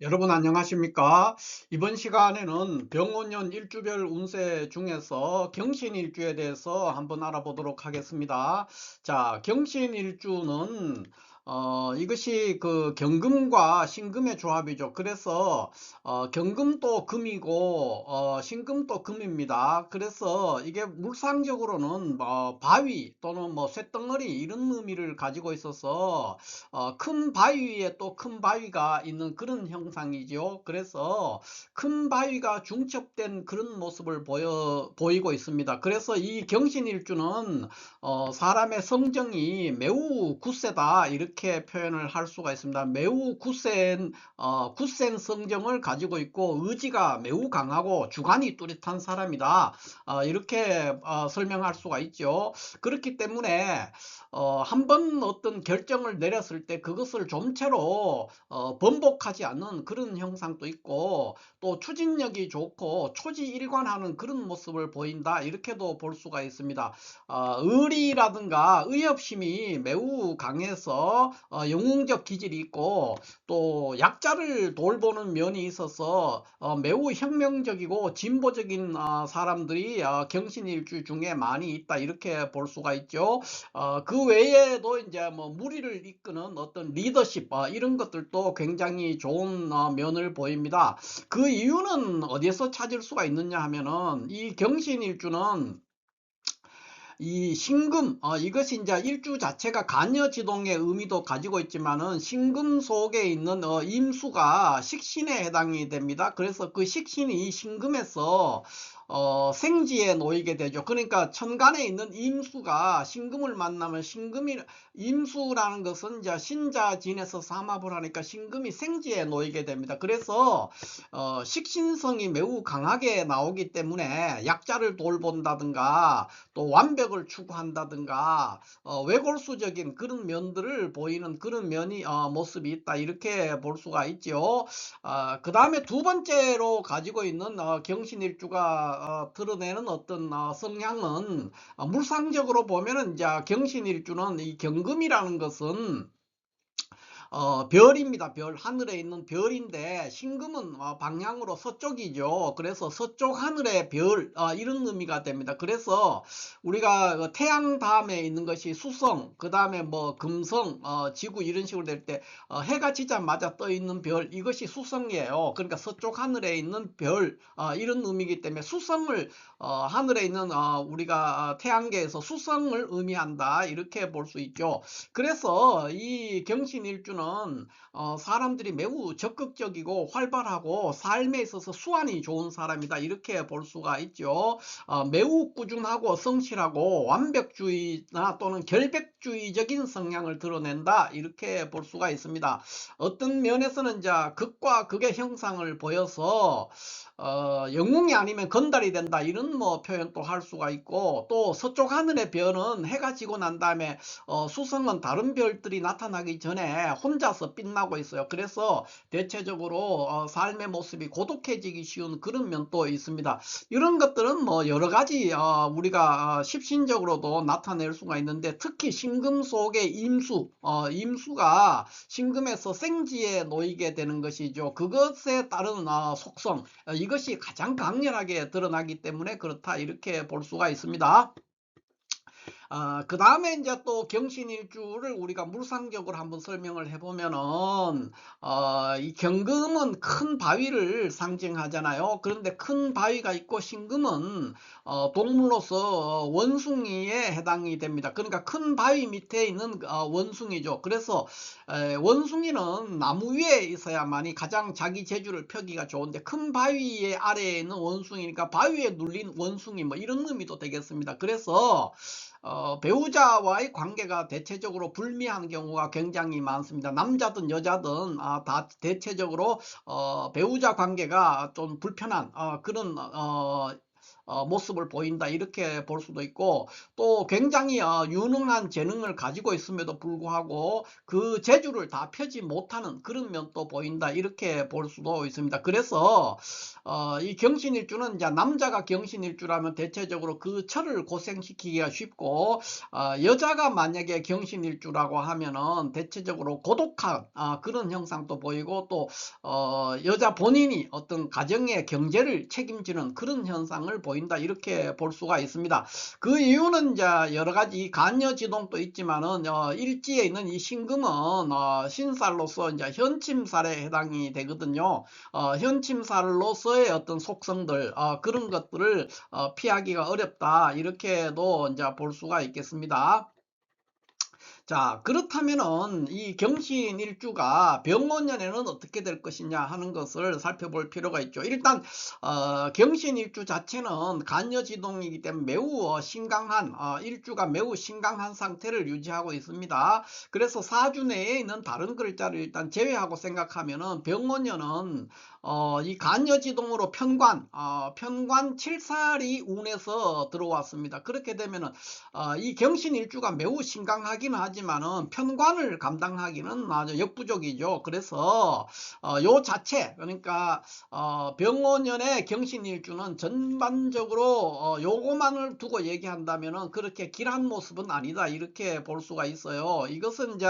여러분 안녕하십니까? 이번 시간에는 병원년 일주별 운세 중에서 경신일주에 대해서 한번 알아보도록 하겠습니다. 자, 경신일주는 어, 이것이 그 경금과 신금의 조합이죠. 그래서 어, 경금도 금이고 어, 신금도 금입니다. 그래서 이게 물상적으로는 뭐 바위 또는 뭐 쇳덩어리 이런 의미를 가지고 있어서 어, 큰 바위 위에 또 큰 바위가 있는 그런 형상이죠. 그래서 큰 바위가 중첩된 그런 모습을 보여 보이고 있습니다. 그래서 이 경신일주는 어, 사람의 성정이 매우 굳세다 이렇게 표현을 할 수가 있습니다. 매우 굳센 어, 굳센 성정을 가지고 있고 의지가 매우 강하고 주관이 뚜렷한 사람이다 어, 이렇게 어, 설명할 수가 있죠. 그렇기 때문에 어, 한 번 어떤 결정을 내렸을 때 그것을 좀채로 어, 번복하지 않는 그런 형상도 있고 또 추진력이 좋고 초지일관하는 그런 모습을 보인다 이렇게도 볼 수가 있습니다. 어, 의리라든가 의협심이 매우 강해서 어, 영웅적 기질이 있고 또 약자를 돌보는 면이 있어서 어, 매우 혁명적이고 진보적인 어, 사람들이 어, 경신일주 중에 많이 있다 이렇게 볼 수가 있죠. 어, 그 외에도 이제 뭐 무리를 이끄는 어떤 리더십 어, 이런 것들도 굉장히 좋은 어, 면을 보입니다. 그 이유는 어디에서 찾을 수가 있느냐 하면은 이 경신일주는 이 신금 어, 이것이 이제 일주 자체가 간여지동의 의미도 가지고 있지만은 신금 속에 있는 어, 임수가 식신에 해당이 됩니다. 그래서 그 식신이 이 신금에서 어, 생지에 놓이게 되죠. 그러니까 천간에 있는 임수가 신금을 만나면 신금이 임수라는 것은 이제 신자진에서 삼합을 하니까 신금이 생지에 놓이게 됩니다. 그래서 어, 식신성이 매우 강하게 나오기 때문에 약자를 돌본다든가 또 완벽을 추구한다든가 어, 외골수적인 그런 면들을 보이는 그런 면이 어, 모습이 있다 이렇게 볼 수가 있죠. 어, 그 다음에 두 번째로 가지고 있는 어, 경신일주가 어, 드러내는 어떤 어, 성향은 어, 물상적으로 보면은 이제 경신일주는 이 경금이라는 것은 어, 별입니다. 별. 하늘에 있는 별인데, 신금은 어, 방향으로 서쪽이죠. 그래서 서쪽 하늘의 별, 어, 이런 의미가 됩니다. 그래서 우리가 그 태양 다음에 있는 것이 수성, 그 다음에 뭐 금성, 어, 지구 이런 식으로 될 때, 어, 해가 지자마자 떠 있는 별, 이것이 수성이에요. 그러니까 서쪽 하늘에 있는 별, 어, 이런 의미이기 때문에 수성을, 어, 하늘에 있는, 어, 우리가 어, 태양계에서 수성을 의미한다. 이렇게 볼 수 있죠. 그래서 이 경신일주는 경우는 어, 사람들이 매우 적극적이고 활발하고 삶에 있어서 수완이 좋은 사람이다 이렇게 볼 수가 있죠. 어, 매우 꾸준하고 성실하고 완벽주의나 또는 결백주의적인 성향을 드러낸다 이렇게 볼 수가 있습니다. 어떤 면에서는 이제 극과 극의 형상을 보여서 어, 영웅이 아니면 건달이 된다 이런 뭐 표현도 할 수가 있고 또 서쪽 하늘의 별은 해가 지고 난 다음에 어, 수성은 다른 별들이 나타나기 전에 혼자서 빛나고 있어요. 그래서 대체적으로 어, 삶의 모습이 고독해지기 쉬운 그런 면도 있습니다. 이런 것들은 뭐 여러 가지 어, 우리가 어, 십신적으로도 나타낼 수가 있는데 특히 신금 속의 임수 어, 임수가 신금에서 생지에 놓이게 되는 것이죠. 그것에 따른 어, 속성 어, 이것이 가장 강렬하게 드러나기 때문에 그렇다 이렇게 볼 수가 있습니다. 어, 그 다음에 이제 또 경신일주를 우리가 물상적으로 한번 설명을 해보면은, 어, 이 경금은 큰 바위를 상징하잖아요. 그런데 큰 바위가 있고 신금은, 어, 동물로서 원숭이에 해당이 됩니다. 그러니까 큰 바위 밑에 있는 어, 원숭이죠. 그래서, 에, 원숭이는 나무 위에 있어야만이 가장 자기 재주를 펴기가 좋은데, 큰 바위 아래에 있는 원숭이니까 바위에 눌린 원숭이 뭐 이런 의미도 되겠습니다. 그래서, 어, 배우자와의 관계가 대체적으로 불미한 경우가 굉장히 많습니다. 남자든 여자든 아, 다 대체적으로 어, 배우자 관계가 좀 불편한 어, 그런 어, 어, 모습을 보인다 이렇게 볼 수도 있고 또 굉장히 어, 유능한 재능을 가지고 있음에도 불구하고 그 재주를 다 펴지 못하는 그런 면도 보인다 이렇게 볼 수도 있습니다. 그래서 어, 이 경신일주는 이제 남자가 경신일주라면 대체적으로 그 철을 고생시키기가 쉽고 어, 여자가 만약에 경신일주라고 하면은 대체적으로 고독한 어, 그런 형상도 보이고 또 어, 여자 본인이 어떤 가정의 경제를 책임지는 그런 현상을 보인다 이렇게 볼 수가 있습니다. 그 이유는 이제 여러 가지 간여지동도 있지만은 어, 일지에 있는 이 신금은 어, 신살로서 이제 현침살에 해당이 되거든요. 어, 현침살로서 의 어떤 속성들 어, 그런 것들을 어, 피하기가 어렵다 이렇게도 이제 볼 수가 있겠습니다. 자 그렇다면은 이 경신일주가 병원년에는 어떻게 될 것이냐 하는 것을 살펴볼 필요가 있죠 일단 어, 경신일주 자체는 간여지동이기 때문에 매우 어, 신강한 어, 일주가 매우 신강한 상태를 유지하고 있습니다 그래서 사주 내에 있는 다른 글자를 일단 제외하고 생각하면은 병원년은 어, 이 간여지동으로 편관, 어, 편관 7살이 운에서 들어왔습니다. 그렇게 되면은, 어, 이 경신일주가 매우 신강하긴 하지만은 편관을 감당하기는 아주 역부족이죠. 그래서, 어, 요 자체, 그러니까, 어, 병원연의 경신일주는 전반적으로, 어, 요거만을 두고 얘기한다면은 그렇게 길한 모습은 아니다. 이렇게 볼 수가 있어요. 이것은 이제,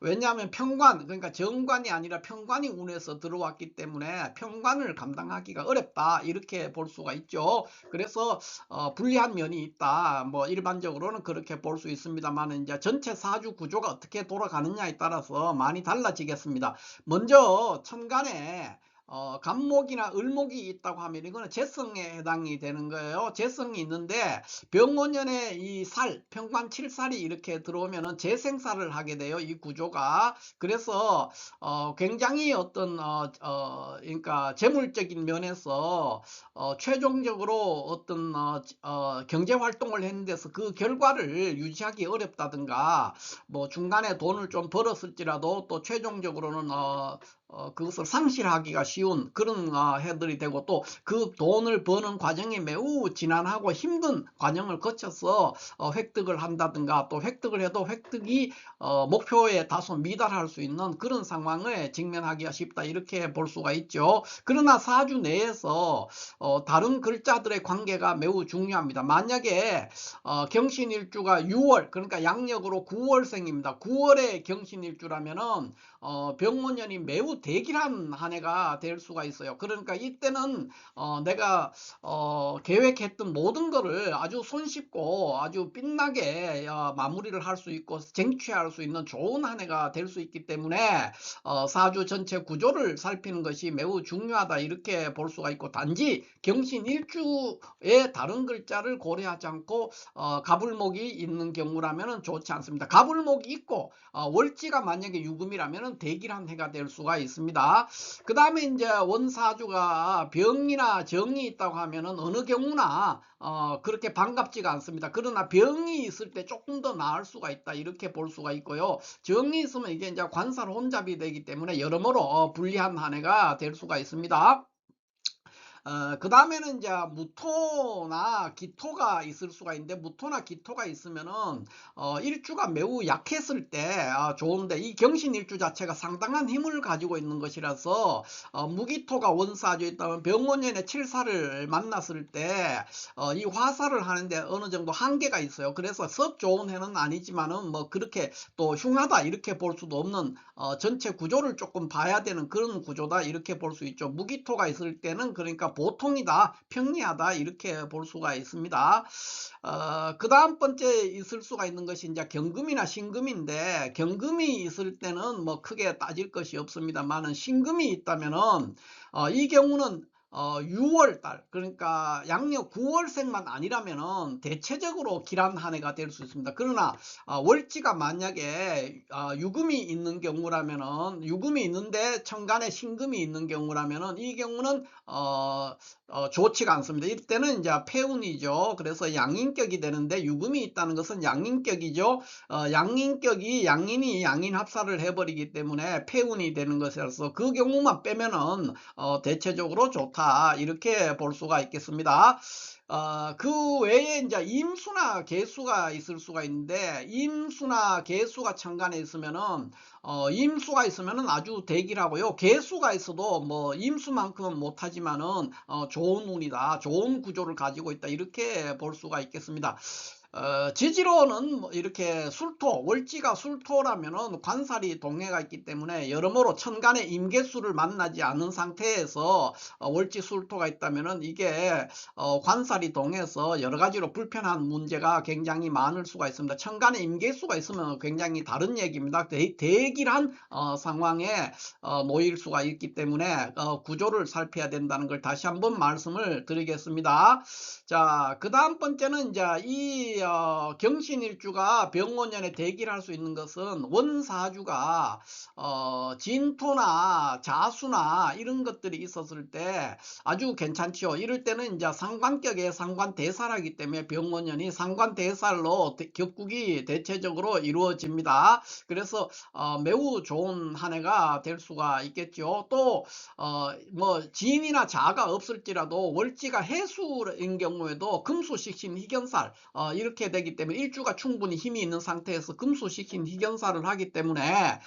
왜냐하면 편관, 그러니까 정관이 아니라 편관이 운에서 들어왔기 때문에 평관을 감당하기가 어렵다 이렇게 볼 수가 있죠 그래서 어, 불리한 면이 있다 뭐 일반적으로는 그렇게 볼 수 있습니다만 이제 전체 사주 구조가 어떻게 돌아가느냐에 따라서 많이 달라지겠습니다. 먼저 천간에 어, 간목이나 을목이 있다고 하면 이거는 재성에 해당이 되는 거예요. 재성이 있는데 병원년에 이 살, 평관 7살이 이렇게 들어오면은 재생살을 하게 돼요. 이 구조가. 그래서 어, 굉장히 어떤 어, 어, 그러니까 재물적인 면에서 어, 최종적으로 어떤 어, 어, 경제 활동을 했는 데서 그 결과를 유지하기 어렵다든가 뭐 중간에 돈을 좀 벌었을지라도 또 최종적으로는 어, 어, 그것을 상실하기가 쉬운 그런 어, 해들이 되고 또 그 돈을 버는 과정이 매우 지난하고 힘든 과정을 거쳐서 어, 획득을 한다든가 또 획득을 해도 획득이 어, 목표에 다소 미달할 수 있는 그런 상황에 직면하기가 쉽다 이렇게 볼 수가 있죠. 그러나 사주 내에서 어, 다른 글자들의 관계가 매우 중요합니다. 만약에 어, 경신일주가 6월 그러니까 양력으로 9월생입니다. 9월에 경신일주라면은 어, 병원년이 매우 대길한 한 해가 될 수가 있어요. 그러니까 이때는 어, 내가 어, 계획했던 모든 거를 아주 손쉽고 아주 빛나게 어, 마무리를 할 수 있고 쟁취할 수 있는 좋은 한 해가 될 수 있기 때문에 어, 사주 전체 구조를 살피는 것이 매우 중요하다 이렇게 볼 수가 있고 단지 경신 일주의 다른 글자를 고려하지 않고 어, 가불목이 있는 경우라면 좋지 않습니다. 가불목이 있고 어, 월지가 만약에 유금이라면 대길한 해가 될 수가 있습니다. 있습니다. 그 다음에 이제 원사주가 병이나 정이 있다고 하면은 어느 경우나 어, 그렇게 반갑지가 않습니다. 그러나 병이 있을 때 조금 더 나을 수가 있다. 이렇게 볼 수가 있고요. 정이 있으면 이게 이제 관살 혼잡이 되기 때문에 여러모로 어, 불리한 한 해가 될 수가 있습니다. 어, 그 다음에는 이제 무토나 기토가 있을 수가 있는데 무토나 기토가 있으면은 어, 일주가 매우 약했을 때 어, 좋은데 이 경신 일주 자체가 상당한 힘을 가지고 있는 것이라서 어, 무기토가 원사주 있다면 병원년의 칠사를 만났을 때이 어, 화사를 하는데 어느 정도 한계가 있어요. 그래서 썩 좋은 해는 아니지만은 뭐 그렇게 또 흉하다 이렇게 볼 수도 없는 어, 전체 구조를 조금 봐야 되는 그런 구조다 이렇게 볼 수 있죠. 무기토가 있을 때는 그러니까 보통이다, 평이하다 이렇게 볼 수가 있습니다. 어, 그 다음 번째 있을 수가 있는 것이 이제 경금이나 신금인데 경금이 있을 때는 뭐 크게 따질 것이 없습니다만은 신금이 있다면은 어, 이 경우는 어, 6월달 그러니까 양력 9월생만 아니라면은 대체적으로 길한 한 해가 될 수 있습니다. 그러나 어, 월지가 만약에 어, 유금이 있는 경우라면은 유금이 있는데 천간에 신금이 있는 경우라면은 이 경우는 어, 어, 좋지가 않습니다. 이때는 이제 폐운이죠. 그래서 양인격이 되는데 유금이 있다는 것은 양인격이죠. 어, 양인격이 양인이 양인 합사를 해버리기 때문에 폐운이 되는 것이라서 그 경우만 빼면은 어, 대체적으로 좋다 이렇게 볼 수가 있겠습니다. 어, 그 외에 이제 임수나 개수가 있을 수가 있는데 임수나 개수가 천간에 있으면은 어, 임수가 있으면은 아주 대기라고요. 개수가 있어도 뭐 임수만큼은 못하지만은 어, 좋은 운이다, 좋은 구조를 가지고 있다 이렇게 볼 수가 있겠습니다. 어, 지지로는 뭐 이렇게 술토, 월지가 술토라면은 관살이 동해가 있기 때문에 여러모로 천간의 임계수를 만나지 않은 상태에서 어, 월지 술토가 있다면은 이게 어, 관살이 동해서 여러 가지로 불편한 문제가 굉장히 많을 수가 있습니다. 천간에 임계수가 있으면 굉장히 다른 얘기입니다. 대, 대기란 어, 상황에 어, 놓일 수가 있기 때문에 어, 구조를 살펴야 된다는 걸 다시 한번 말씀을 드리겠습니다. 자, 그 다음 번째는 이제 이 어, 경신일주가 병원년에 대기를 할 수 있는 것은 원사주가 어, 진토나 자수나 이런 것들이 있었을 때 아주 괜찮지요. 이럴 때는 이제 상관격의 상관대살하기 때문에 병원년이 상관대살로 대- 격국이 대체적으로 이루어집니다. 그래서 어, 매우 좋은 한 해가 될 수가 있겠죠. 또 어, 뭐 진이나 자가 없을지라도 월지가 해수인 경우에도 금수식신 희견살 어, 이 렇게 되기 때문에 일주가 충분히 힘이 있는 상태에서 금수식신 희견살을 하기 때문에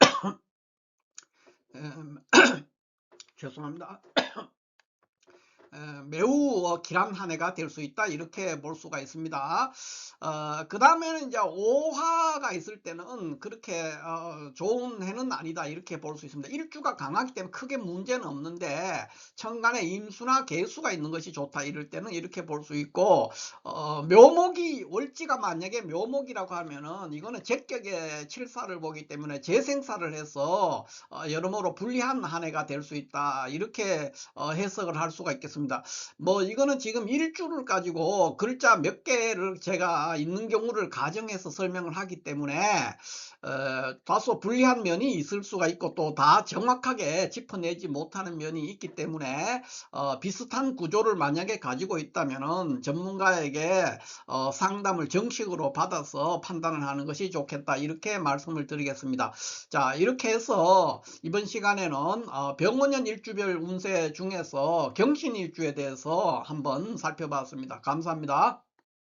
음, 죄송합니다. 에, 매우 어, 길한 한 해가 될 수 있다 이렇게 볼 수가 있습니다. 어, 그 다음에는 이제 오화가 있을 때는 그렇게 어, 좋은 해는 아니다 이렇게 볼 수 있습니다. 일주가 강하기 때문에 크게 문제는 없는데 천간에 임수나 개수가 있는 것이 좋다 이럴 때는 이렇게 볼 수 있고 어, 묘목이 월지가 만약에 묘목이라고 하면은 이거는 제격의 칠사를 보기 때문에 재생사를 해서 어, 여러모로 불리한 한 해가 될 수 있다 이렇게 어, 해석을 할 수가 있겠습니다. 뭐 이거는 지금 일주를 가지고 글자 몇 개를 제가 있는 경우를 가정해서 설명을 하기 때문에 어, 다소 불리한 면이 있을 수가 있고 또 다 정확하게 짚어내지 못하는 면이 있기 때문에 어, 비슷한 구조를 만약에 가지고 있다면은 전문가에게 어, 상담을 정식으로 받아서 판단을 하는 것이 좋겠다 이렇게 말씀을 드리겠습니다. 자 이렇게 해서 이번 시간에는 어, 병원년 일주별 운세 중에서 경신일주에 대해서 한번 살펴봤습니다. 감사합니다.